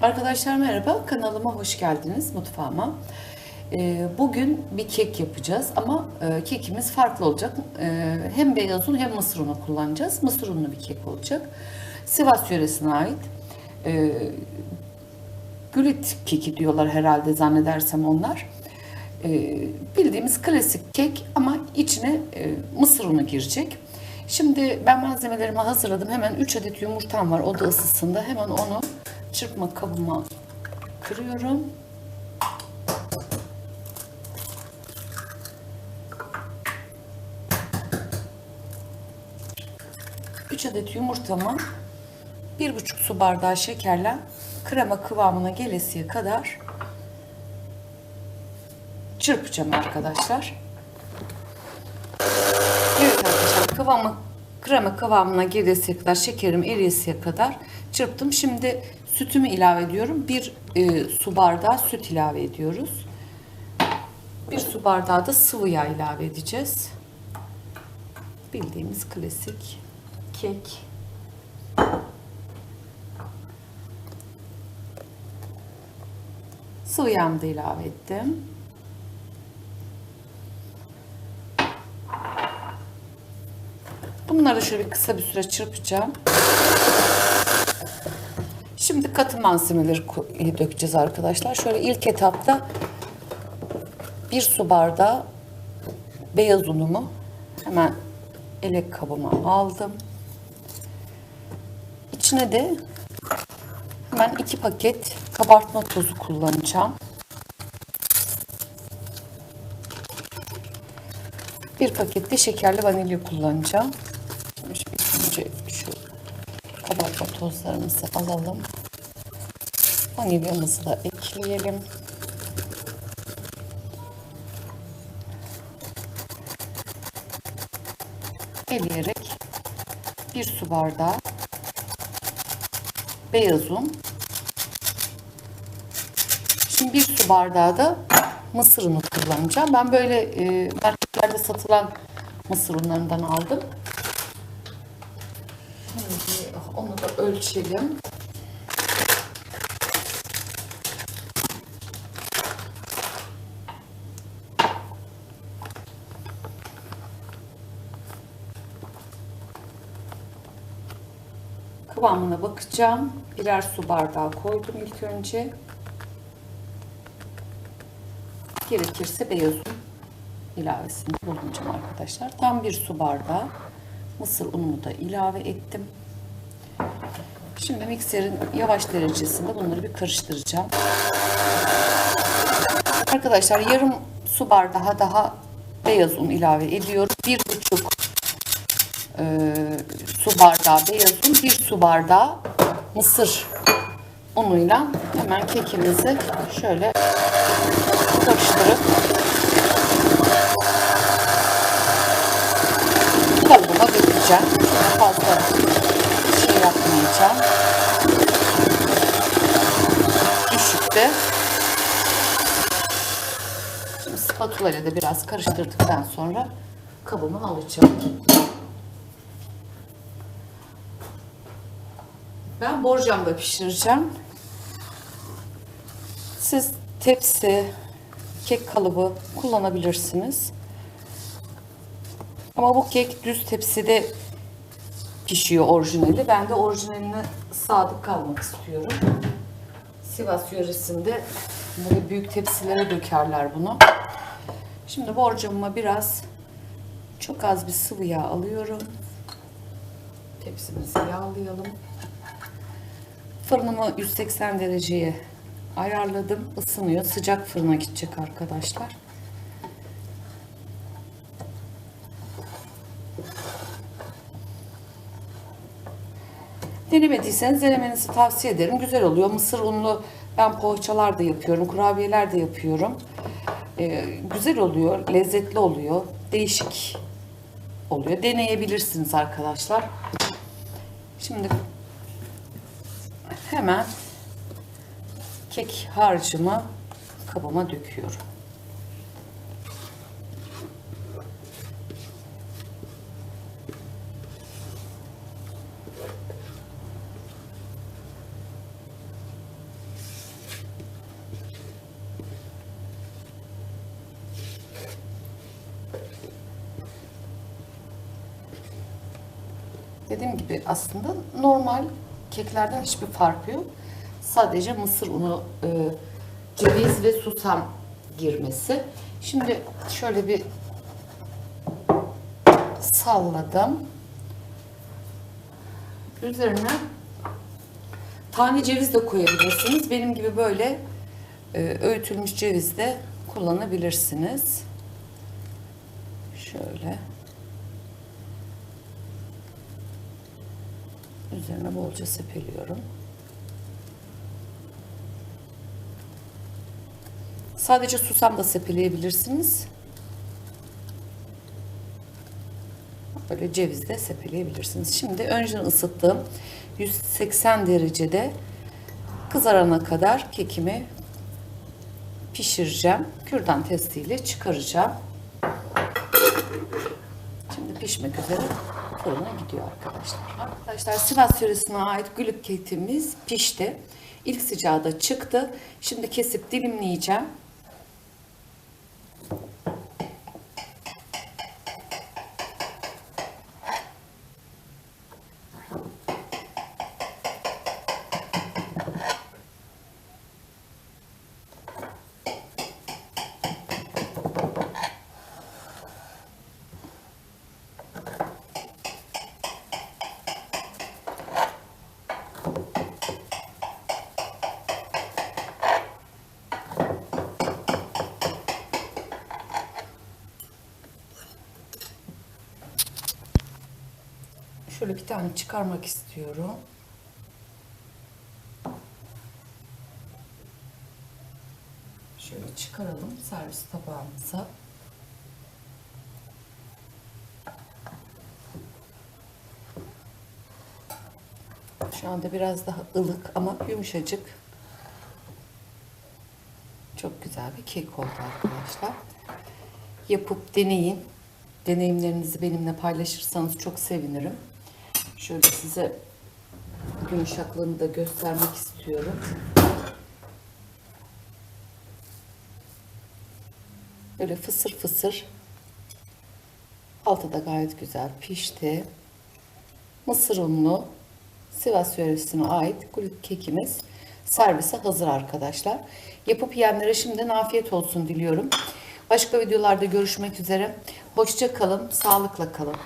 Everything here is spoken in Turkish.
Arkadaşlar merhaba, kanalıma hoş geldiniz, mutfağıma. Ee, Bugün bir kek yapacağız ama e, kekimiz farklı olacak. Ee, Hem beyaz un hem mısır unu kullanacağız. Mısır unlu bir kek olacak. Sivas yöresine ait. Ee, Gülit keki diyorlar herhalde zannedersem onlar. Ee, Bildiğimiz klasik kek ama içine e, mısır unu girecek. Şimdi ben malzemelerimi hazırladım. Hemen 3 adet yumurtam var. O da ısısında. Hemen onu çırpma kabıma kırıyorum. Üç adet yumurtamı bir buçuk su bardağı şekerle krema kıvamına gelesiye kadar çırpacağım arkadaşlar. Evet arkadaşlar kıvamı krema kıvamına gelesiye kadar şekerim eriyesiye kadar çırptım. Şimdi sütümü ilave ediyorum. Bir e, su bardağı süt ilave ediyoruz. Bir su bardağı da sıvı yağ ilave edeceğiz. Bildiğimiz klasik kek. Sıvı yağımı da ilave ettim. Bunları şöyle bir kısa bir süre çırpacağım. Şimdi katı malzemeleri dökeceğiz arkadaşlar. Şöyle ilk etapta bir su bardağı beyaz unumu hemen elek kabıma aldım. İçine de hemen iki paket kabartma tozu kullanacağım. Bir paket de şekerli vanilya kullanacağım. Şimdi önce şu kabartma tozlarımızı alalım. Vanilyamızı da ekleyelim. Eleyerek bir su bardağı beyaz un. Şimdi bir su bardağı da mısır unu kullanacağım. Ben böyle e, marketlerde satılan mısır unlarından aldım. Şimdi onu da ölçelim. Kıvamına bakacağım. Birer su bardağı koydum ilk önce. Gerekirse beyaz un ilavesinde bulunacağım arkadaşlar. Tam bir su bardağı mısır unumu da ilave ettim. Şimdi mikserin yavaş derecesinde bunları bir karıştıracağım. Arkadaşlar yarım su bardağı daha beyaz un ilave ediyorum. Bir buçuk e, su bardağı beyaz un, bir su bardağı mısır unuyla hemen kekimizi şöyle karıştırıp kalıbıma dökeceğim. Fazla yapmayacağım. Düşükte. Şimdi spatula ile de biraz karıştırdıktan sonra kabıma alacağım. Ben borcamda pişireceğim. Siz tepsi, kek kalıbı kullanabilirsiniz. Ama bu kek düz tepside pişiyor orijinali. Ben de orijinaline sadık kalmak istiyorum. Sivas yöresinde böyle büyük tepsilere dökerler bunu. Şimdi borcamıma biraz çok az bir sıvı yağ alıyorum. Tepsimizi yağlayalım. Fırınımı 180 dereceye ayarladım. Isınıyor. Sıcak fırına gidecek arkadaşlar. Denemediyseniz denemenizi tavsiye ederim. Güzel oluyor. Mısır unlu ben poğaçalar da yapıyorum. Kurabiyeler de yapıyorum. Ee, güzel oluyor. Lezzetli oluyor. Değişik oluyor. Deneyebilirsiniz arkadaşlar. Şimdi hemen kek harcımı kabıma döküyorum. Dediğim gibi aslında normal keklerden hiçbir farkı yok. Sadece mısır unu, e, ceviz ve susam girmesi. Şimdi şöyle bir salladım. Üzerine tane ceviz de koyabilirsiniz. Benim gibi böyle e, öğütülmüş ceviz de kullanabilirsiniz. Şöyle. Üzerine bolca sepeliyorum. Sadece susam da sepeleyebilirsiniz. Böyle ceviz de sepeleyebilirsiniz. Şimdi önceden ısıttığım 180 derecede kızarana kadar kekimi pişireceğim. Kürdan testiyle çıkaracağım. Şimdi pişmek üzere fırına gidiyor arkadaşlar. Arkadaşlar Sivas yöresine ait gülük kekimiz pişti. İlk sıcağı da çıktı. Şimdi kesip dilimleyeceğim. Şöyle bir tane çıkarmak istiyorum. Şöyle çıkaralım servis tabağımıza. Şu anda biraz daha ılık ama yumuşacık. Çok güzel bir kek oldu arkadaşlar. Yapıp deneyin. Deneyimlerinizi benimle paylaşırsanız çok sevinirim. Şöyle size yumuşaklığını da göstermek istiyorum. Böyle fısır fısır. Altı da gayet güzel pişti. Mısır unlu Sivas yöresine ait glup kekimiz servise hazır arkadaşlar. Yapıp yiyenlere şimdiden afiyet olsun diliyorum. Başka videolarda görüşmek üzere. Hoşça kalın, sağlıkla kalın.